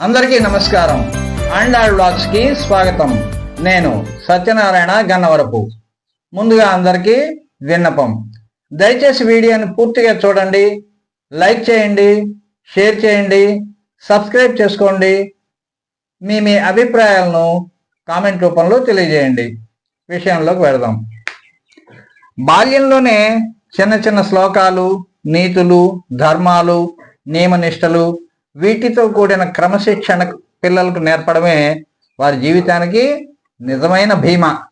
అందరికీ నమస్కారం. అండాడ్ బ్లాగ్స్కి స్వాగతం. నేను సత్యనారాయణ గన్నవరపు. ముందుగా అందరికీ విన్నపం. దయచేసి వీడియోని పూర్తిగా చూడండి లైక్ చేయండి షేర్ చేయండి సబ్స్క్రైబ్ చేసుకోండి. మీ మీ అభిప్రాయాలను కామెంట్ రూపంలో తెలియజేయండి. విషయంలోకి వెళదాం. బాల్యంలోనే చిన్న చిన్న శ్లోకాలు నీతులు ధర్మాలు నియమనిష్టలు వీటితో కూడిన క్రమశిక్షణ పిల్లలకు నేర్పడమే వారి జీవితానికి నిజమైన భీమా.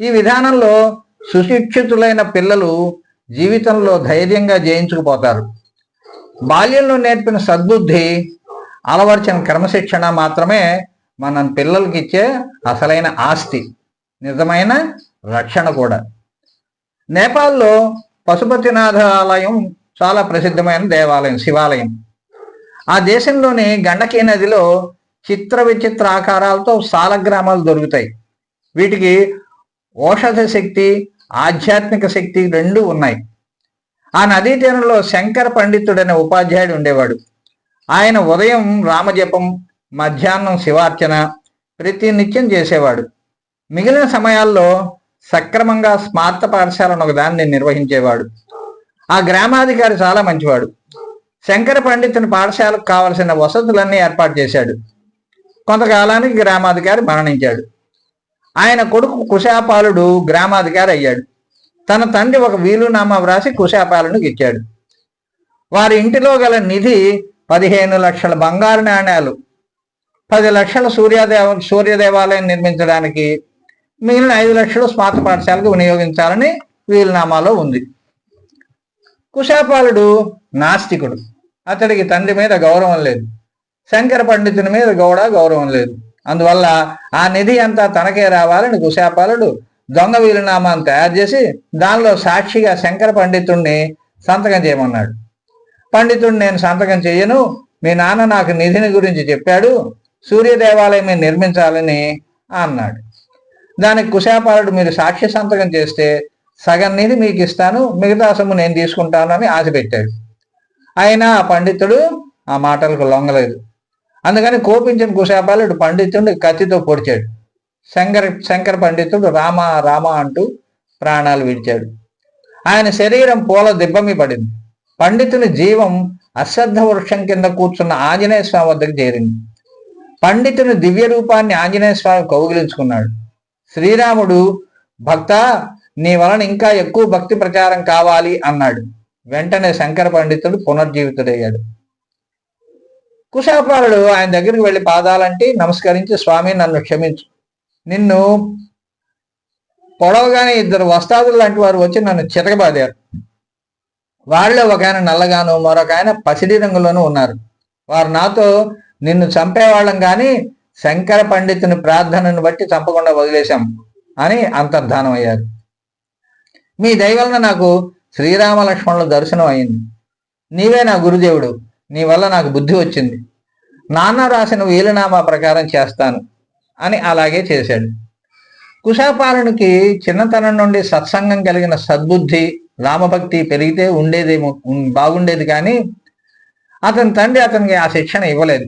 ఈ విధానంలో సుశిక్షితులైన పిల్లలు జీవితంలో ధైర్యంగా జయించుకుపోతారు. బాల్యంలో నేర్పిన సద్బుద్ధి అలవర్చిన క్రమశిక్షణ మాత్రమే మనం పిల్లలకి ఇచ్చే అసలైన ఆస్తి నిజమైన రక్షణ కూడా. నేపాల్లో పశుపతినాథ ఆలయం చాలా ప్రసిద్ధమైన దేవాలయం శివాలయం. ఆ దేశంలోని గండకీ నదిలో చిత్ర విచిత్ర ఆకారాలతో సాలగ్రామాలు దొరుకుతాయి. వీటికి ఔషధ శక్తి ఆధ్యాత్మిక శక్తి రెండు ఉన్నాయి. ఆ నదీ తీరంలో శంకర పండితుడనే ఉపాధ్యాయుడు ఉండేవాడు. ఆయన ఉదయం రామజపం మధ్యాహ్నం శివార్చన ప్రతి నిత్యం చేసేవాడు. మిగిలిన సమయాల్లో సక్రమంగా స్మార్త పాఠశాలను ఒకదాన్ని నిర్వహించేవాడు. ఆ గ్రామాధికారి చాలా మంచివాడు. శంకర పండితుని పాఠశాలకు కావలసిన వసతులన్నీ ఏర్పాటు చేశాడు. కొంతకాలానికి గ్రామాధికారి మరణించాడు. ఆయన కొడుకు కుశాపాలుడు గ్రామాధికారి అయ్యాడు. తన తండ్రి ఒక వీలునామా వ్రాసి కుశాపాలునికి ఇచ్చాడు. వారి ఇంటిలో గల నిధి పదిహేను లక్షల బంగారు నాణ్యాలు పది లక్షల సూర్యదేవ సూర్యదేవాలయం నిర్మించడానికి మిగిలిన ఐదు లక్షలు స్మార్త పాఠశాలకు వినియోగించాలని వీలునామాలో ఉంది. కుశాపాలుడు నాస్తికుడు. అతడికి తండ్రి మీద గౌరవం లేదు. శంకర పండితుని మీద కూడా గౌరవం లేదు. అందువల్ల ఆ నిధి అంతా తనకే రావాలని కుశాపాలుడు దొంగ వీలునామాను తయారు చేసి దానిలో సాక్షిగా శంకర పండితుణ్ణి సంతకం చేయమన్నాడు. పండితుడు నేను సంతకం చేయను. మీ నాన్న నాకు నిధిని గురించి చెప్పాడు. సూర్య దేవాలయం నిర్మించాలని అన్నాడు. దానికి కుశాపాలుడు మీరు సాక్షి సంతకం చేస్తే సగం నిధి మీకు ఇస్తాను. మిగతా సొమ్ము నేను తీసుకుంటాను అని ఆశ పెట్టాడు అయినా ఆ పండితుడు ఆ మాటలకు లొంగలేదు. అందుకని కోపించిన కుశాపాలుడు పండితుడిని కత్తితో పొడిచాడు. శంకర శంకర పండితుడు రామ రామ అంటూ ప్రాణాలు విడిచాడు. ఆయన శరీరం పూల దిబ్బమి పడింది. పండితుని జీవం అశ్రద్ధ వృక్షం కింద కూర్చున్న ఆంజనేయ స్వామి వద్దకు చేరింది. పండితుని దివ్య రూపాన్ని ఆంజనేయ స్వామి కౌగిలించుకున్నాడు. శ్రీరాముడు భక్త నీ వలన ఇంకా ఎక్కువ భక్తి ప్రచారం కావాలి అన్నాడు. వెంటనే శంకర పండితుడు పునర్జీవితుడయ్యాడు. కుశాపాలుడు ఆయన దగ్గరికి వెళ్ళి పాదాలంటే నమస్కరించి స్వామి నన్ను క్షమించు. నిన్ను పొడవగానే ఇద్దరు వస్తాదులు లాంటి వారు వచ్చి నన్ను చితకబాదారు. వాళ్ళు ఒక ఆయన నల్లగాను మరొక ఆయన పసిడి రంగులోనూ ఉన్నారు. వారు నాతో నిన్ను చంపేవాళ్ళం కానీ శంకర పండితుని ప్రార్థనను బట్టి చంపకుండా వదిలేశాం అని అంతర్ధానం అయ్యారు మీ దయవలన నాకు శ్రీరామ లక్ష్మణుల దర్శనం అయింది. నీవే నా గురుదేవుడు నీ వల్ల నాకు బుద్ధి వచ్చింది. నాన్న రాసిన వీలునామా ప్రకారం చేస్తాను అని అలాగే చేశాడు. కుశాపాలనికి చిన్నతనం నుండి సత్సంగం కలిగిన సద్బుద్ధి రామభక్తి పెరిగితే ఉండేదేమో బాగుండేది కానీ అతని తండ్రి అతనికి ఆ శిక్షణ ఇవ్వలేదు.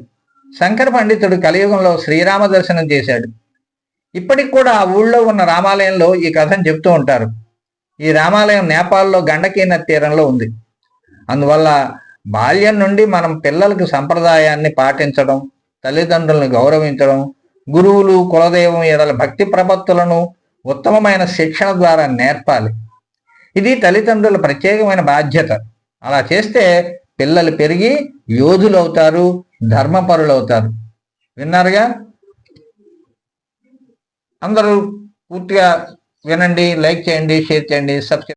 శంకర పండితుడు కలియుగంలో శ్రీరామ దర్శనం చేశాడు. ఇప్పటికి కూడా ఆ ఊళ్ళో ఉన్న రామాలయంలో ఈ కథను చెప్తూ ఉంటారు. ఈ రామాలయం నేపాల్లో గండకీన తీరంలో ఉంది. అందువల్ల బాల్యం నుండి మనం పిల్లలకు సంప్రదాయాన్ని పాటించడం తల్లిదండ్రులను గౌరవించడం గురువులు కులదైవం ఎడల భక్తి ప్రపత్తులను ఉత్తమమైన శిక్షణ ద్వారా నేర్పాలి. ఇది తల్లిదండ్రుల ప్రత్యేకమైన బాధ్యత. అలా చేస్తే పిల్లలు పెరిగి యోధులు అవుతారు ధర్మపరులు అవుతారు విన్నారుగా? అందరూ పూర్తిగా వినండి లైక్ చేయండి షేర్ చేయండి సబ్స్క్రైబ్